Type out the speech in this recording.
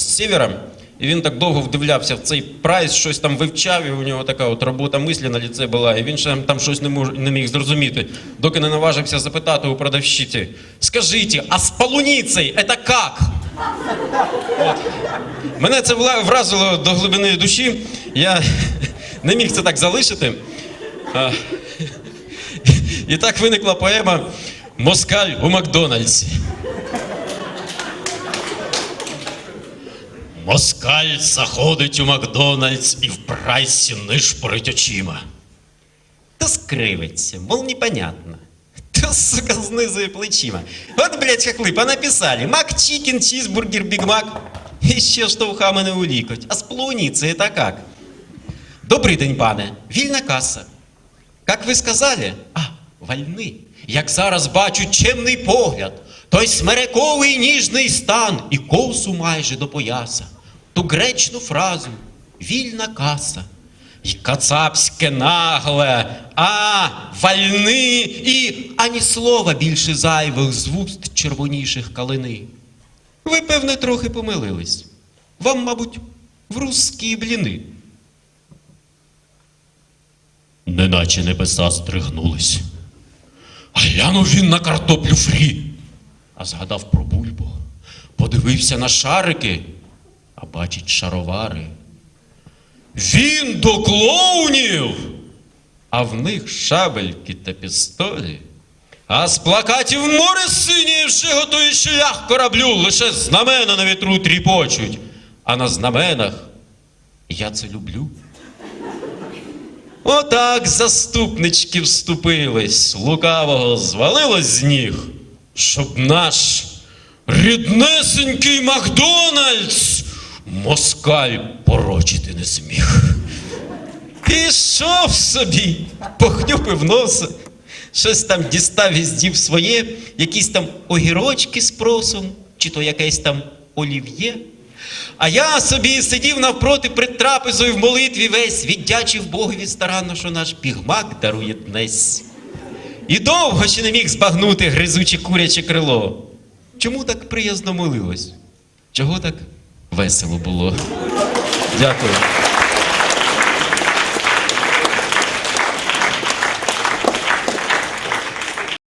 з севера, і він так довго вдивлявся в цей прайс, щось там вивчав, і у нього така от робота мислі на ліце була, і він ще там щось не, мож, не міг зрозуміти, доки не наважився запитати у продавщиці: Скажіть, а з полуницею це як? От. Мене це вразило до глибини душі. Я не міг це так залишити. А, І так виникла поема Москаль у Макдональдсі. Москаль заходить у Макдональдс і в прайсі нишпорить очима. То скривиться, мол, непонятно. То, сука, знизує плечима. От, блядь, хохли, понаписали. Мак чикен, чизбургер, Биг Мак. І ще штовха мене у лікоть. А з полуниці це як? Добрий день, пане. Вільна каса. Как ви сказали? А, вольни. Як зараз бачу чемний погляд, той смерековий ніжний стан і косу майже до пояса, ту гречну фразу вільна каса. І кацапське нагле, а, вальни, і ані слова більше зайвих з вуст червоніших калини. Ви, певне, трохи помилились. Вам, мабуть, в русські бліни. Неначе небеса стригнулись. А глянув він на картоплю фрі, а згадав про бульбу, подивився на шарики, а бачить шаровари. Він до клоунів, а в них шабельки та пістолі. А з плакатів море синє вже готує шлях кораблю, лише знамена на вітру тріпочуть, а на знаменах я це люблю. Отак заступнички вступились, лукавого звалилось з ніг, щоб наш ріднесенький Макдональдс москаль порочити не зміг. Пішов собі, похнюпив носа, щось там дістав із дів своє, якісь там огірочки з просом, чи то якесь там олів'є. А я собі сидів навпроти перед трапезою в молитві весь, віддячив Богові старанно, що наш пігмак дарує днесь. І довго ще не міг збагнути гризуче куряче крило. Чому так приязно молилось? Чого так весело було? Дякую.